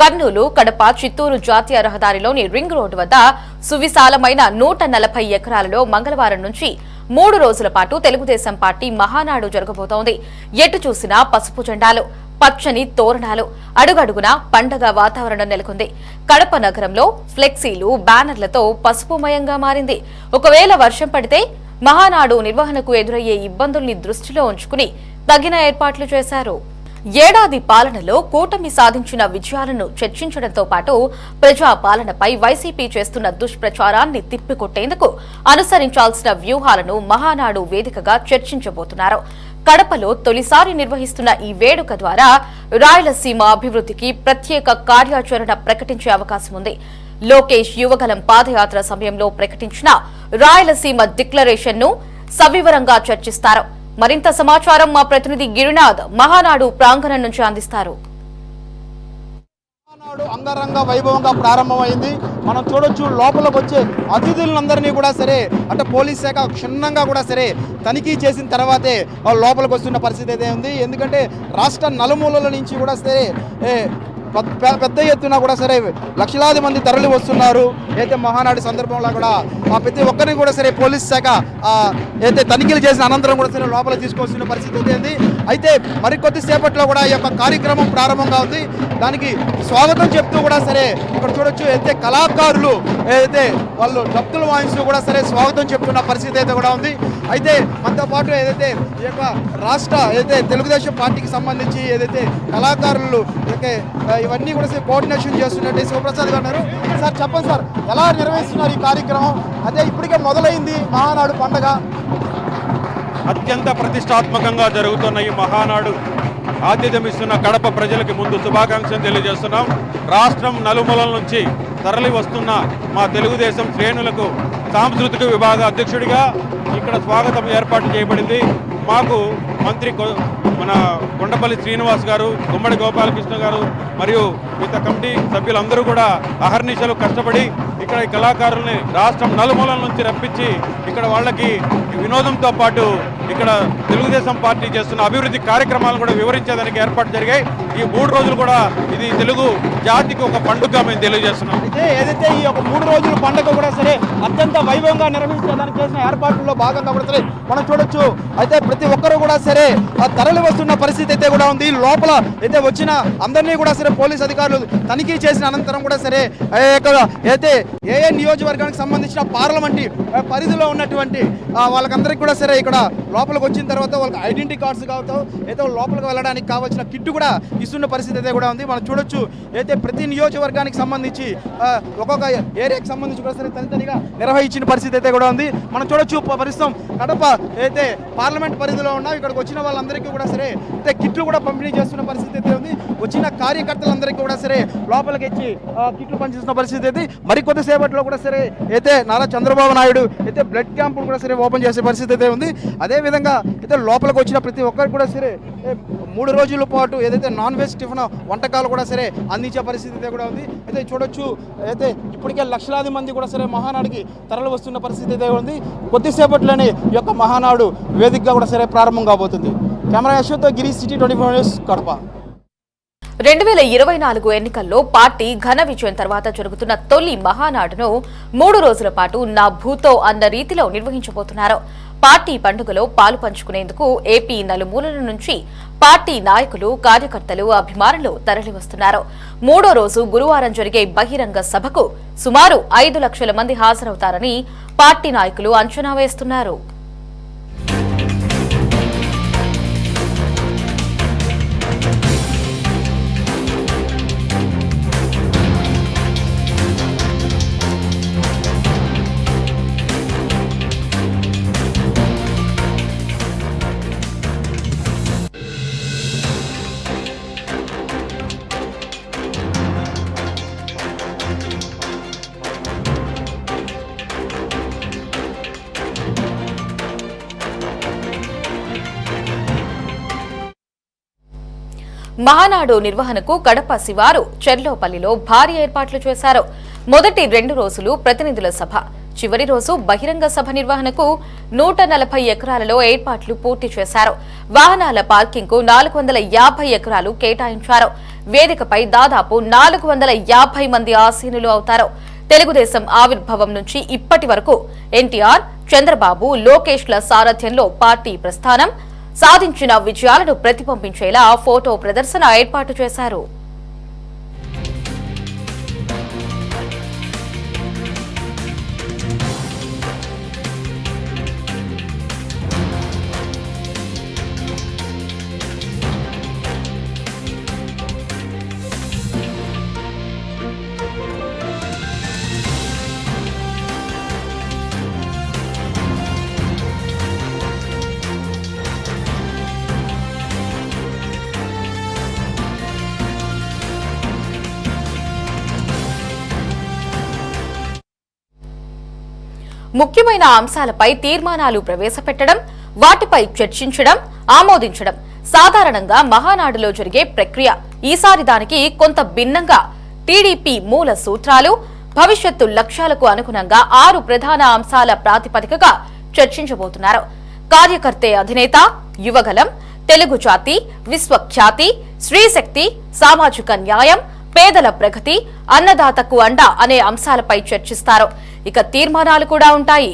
కర్నూలు కడప చిత్తూరు జాతీయ రహదారిలోని ring road వద్ద సువిశాలమైన నూట నలభై ఎకరాలలో మంగళవారం నుంచి మూడు రోజుల పాటు తెలుగుదేశం పార్టీ మహానాడు జరగబోతోంది. ఎటు చూసినా పసుపు జెండాలు పచ్చని తోరణాలు అడుగడుగునా పండగ వాతావరణం నెలకొంది. కడప నగరంలో ఫ్లెక్సీలు బ్యానర్లతో పసుపుమయంగా మారింది. ఒకవేళ వర్షం పడితే మహానాడు నిర్వహణకు ఎదురయ్యే ఇబ్బందుల్ని దృష్టిలో ఉంచుకుని తగిన ఏర్పాట్లు చేశారు. ఏడాది పాలనలో కూటమి సాధించిన విజయాలను చర్చించడంతో పాటు ప్రజా పాలనపై వైసీపీ చేస్తున్న దుష్ప్రచారాన్ని తిప్పికొట్టేందుకు అనుసరించాల్సిన వ్యూహాలను మహానాడు వేదికగా చర్చించబోతున్నారు. కడపలో తొలిసారి నిర్వహిస్తున్న ఈ వేడుక ద్వారా రాయలసీమ అభివృద్ధికి ప్రత్యేక కార్యాచరణ ప్రకటించే అవకాశం ఉంది. లోకేష్ యువగలం పాదయాత్ర సమయంలో ప్రకటించిన రాయలసీమ డిక్లరేషన్ను సవివరంగా చర్చిస్తారు. మరింత సమాచారం మా ప్రతినిధి గిరినాథ్ మహానాడు ప్రాంగణం నుంచి అందిస్తారు. మహానాడు అంగరంగ వైభవంగా ప్రారంభమైంది. మనం చూడొచ్చు లోపలికి వచ్చే అతిథులందరినీ కూడా సరే అంటే పోలీస్ శాఖ క్షుణ్ణంగా కూడా సరే తనిఖీ చేసిన తర్వాతే లోపలికి వస్తున్న పరిస్థితి అయితే ఉంది. ఎందుకంటే రాష్ట్ర నలుమూలల నుంచి కూడా సరే పెద్ద- పెద్ద ఎత్తున కూడా సరే లక్షలాది మంది తరలి వస్తున్నారు. అయితే మహానాడు సందర్భంలో కూడా ఆ ప్రతి ఒక్కరిని కూడా సరే పోలీస్ శాఖ అయితే తనిఖీలు చేసిన అనంతరం కూడా సరే లోపల తీసుకొస్తున్న పరిస్థితి అయితే ఉంది. అయితే మరికొద్ది సేపట్లో కూడా ఈ యొక్క కార్యక్రమం ప్రారంభంగా ఉంది దానికి స్వాగతం చెప్తూ కూడా సరే ఇక్కడ చూడొచ్చు అయితే కళాకారులు ఏదైతే వాళ్ళు డబ్బులు వాయిస్తూ కూడా సరే స్వాగతం చెప్తున్న పరిస్థితి అయితే కూడా ఉంది. అయితే మనతో పాటు ఏదైతే ఈ యొక్క రాష్ట్ర ఏదైతే తెలుగుదేశం పార్టీకి సంబంధించి ఏదైతే కళాకారులు ఈ ఇవన్నీ కూడా కోఆర్డినేషన్ చేస్తున్నట్టు శివప్రసాద్ గారు అన్నారు. సార్ చెప్పండి సార్ ఎలా నిర్వహిస్తున్నారు ఈ కార్యక్రమం? అదే ఇప్పటికే మొదలైంది మహానాడు పండగ. అత్యంత ప్రతిష్టాత్మకంగా జరుగుతున్న ఈ మహానాడు ఆతిథ్యం ఇస్తున్న కడప ప్రజలకి ముందు శుభాకాంక్షలు తెలియజేస్తున్నాం. రాష్ట్రం నలుమూలల నుంచి తరలి వస్తున్న మా తెలుగుదేశం శ్రేణులకు సాంస్కృతిక విభాగ అధ్యక్షుడిగా ఇక్కడ స్వాగతం ఏర్పాటు చేయబడింది. మాకు మంత్రి కొ- మన కొండపల్లి శ్రీనివాస్ గారు గుమ్మడి గోపాలకృష్ణ గారు మరియు మిగతా కమిటీ సభ్యులందరూ కూడా అహర్నిశలు కష్టపడి ఇక్కడ ఈ కళాకారుల్ని రాష్ట్రం నలుమూలల నుంచి రప్పించి ఇక్కడ వాళ్ళకి ఈ వినోదంతో పాటు ఇక్కడ తెలుగుదేశం పార్టీ చేస్తున్న అభివృద్ధి కార్యక్రమాలను కూడా వివరించేదానికి ఏర్పాటు జరిగాయి. ఈ మూడు రోజులు కూడా ఇది తెలుగు జాతికి ఒక పండుగ మేము తెలియజేస్తున్నాం. అయితే ఏదైతే ఈ యొక్క మూడు రోజుల పండుగ కూడా సరే అత్యంత వైభవంగా నిర్వహించడానికి చేసిన ఏర్పాట్లలో భాగంగా కూడా సరే మనం చూడొచ్చు. అయితే ప్రతి ఒక్కరు కూడా సరే ఆ తరలి వస్తున్న పరిస్థితి అయితే కూడా ఉంది. లోపల అయితే వచ్చిన అందరినీ కూడా సరే పోలీస్ అధికారులు తనిఖీ చేసిన అనంతరం కూడా సరే అయితే ఏ ఏ నియోజకవర్గానికి సంబంధించిన పార్లమెంట్ పరిధిలో ఉన్నటువంటి వాళ్ళకందరికీ కూడా సరే ఇక్కడ లోపలికి వచ్చిన తర్వాత వాళ్ళకి ఐడెంటిటీ కార్డ్స్ కావచ్చు అయితే లోపలికి వెళ్ళడానికి కావాల్సిన కిట్టు కూడా ఇస్తున్న పరిస్థితి అయితే కూడా ఉంది. మనం చూడొచ్చు అయితే ప్రతి నియోజకవర్గానికి సంబంధించి ఒక్కొక్క ఏరియాకి సంబంధించి కూడా సరే తనితనిగా నిర్వహించిన పరిస్థితి అయితే కూడా ఉంది. మనం చూడొచ్చు ప- ప్రస్తుతం కడప అయితే పార్లమెంట్ పరిధిలో ఉన్న ఇక్కడికి వచ్చిన వాళ్ళందరికీ కూడా సరే అయితే కిట్లు కూడా పంపిణీ చేస్తున్న పరిస్థితి అయితే ఉంది. వచ్చిన కార్యకర్తలందరికీ కూడా సరే లోపలికి ఇచ్చి ఆ, కిట్లు పనిచేస్తున్న పరిస్థితి అయితే మరికొద్ది సేపట్లో కూడా సరే అయితే నారా చంద్రబాబు నాయుడు అయితే బ్లడ్ క్యాంపులు కూడా సరే ఓపెన్ చేసే పరిస్థితి అయితే ఉంది. అదే విధంగా అయితే లోపలికి వచ్చిన ప్రతి ఒక్కరికి కూడా సరే మూడు రోజుల పాటు ఏదైతే నాన్ వెజ్ టిఫిన్ వంటకాలు కూడా సరే అందించే పరిస్థితి అయితే కూడా ఉంది. అయితే చూడొచ్చు అయితే ఇప్పటికే లక్షలాది మంది కూడా సరే మహానాడుకి తరలి వస్తున్న పరిస్థితి అయితే ఉంది. కొద్దిసేపట్లోనే ఈ యొక్క మహానాడు వేదికగా కూడా సరే ప్రారంభం కాబోతుంది. Camera యశ్వంతో Giri city twenty four news Kadapa. రెండు వేల ఇరవై నాలుగు ఎన్నికల్లో పార్టీ ఘన విజయం తర్వాత జరుగుతున్న తొలి మహానాడును మూడు రోజుల పాటు నా భూతో అన్న రీతిలో నిర్వహించబోతున్నారు. పార్టీ పండుగలో పాలు పంచుకునేందుకు ఏపీ నలుమూలల నుంచి పార్టీ నాయకులు కార్యకర్తలు అభిమానులు తరలివస్తున్నారు. మూడో రోజు గురువారం జరిగే బహిరంగ సభకు సుమారు ఐదు లక్షల మంది హాజరవుతారని పార్టీ నాయకులు అంచనా వేస్తున్నారు. మహానాడు నిర్వహణకు కడప శివారు చెర్లోపల్లిలో భారీ ఏర్పాట్లు చేశారు. మొదటి రెండు రోజులు ప్రతినిధుల సభ. చివరి రోజు బహిరంగ సభ నిర్వహణకు నూట నలభై ఎకరాలలో ఏర్పాట్లు పూర్తి చేశారు. వాహనాల పార్కింగ్కు నాలుగు వందల యాభై ఎకరాలు కేటాయించారు. వేదికపై దాదాపు నాలుగు వందల యాభై మంది ఆసీనులు అవుతారు. తెలుగుదేశం ఆవిర్భావం నుంచి ఇప్పటి వరకు ఎన్టీఆర్ చంద్రబాబు లోకేష్ల సారథ్యంలో పార్టీ ప్రస్థానం సాధించిన విజయాలను ప్రతిబింబించేలా ఫోటో ప్రదర్శన ఏర్పాటు చేశారు. ముఖ్యమైన అంశాలపై తీర్మానాలు ప్రవేశపెట్టడం వాటిపై చర్చించడం ఆమోదించడం సాధారణంగా మహానాడులో జరిగే ప్రక్రియ. ఈసారి దానికి కొంత భిన్నంగా టీడీపీ మూల సూత్రాలు భవిష్యత్తు లక్ష్యాలకు అనుగుణంగా ఆరు ప్రధాన అంశాల ప్రాతిపదికగా చర్చించబోతున్నారు. కార్యకర్తే అధినేత యువగలం తెలుగు జాతి విశ్వఖ్యాతి స్త్రీశక్తి సామాజిక న్యాయం పేదల ప్రగతి అన్నదాతకు అండ అనే అంశాలపై చర్చిస్తారు. ఇక తీర్మానాలు కూడా ఉంటాయి.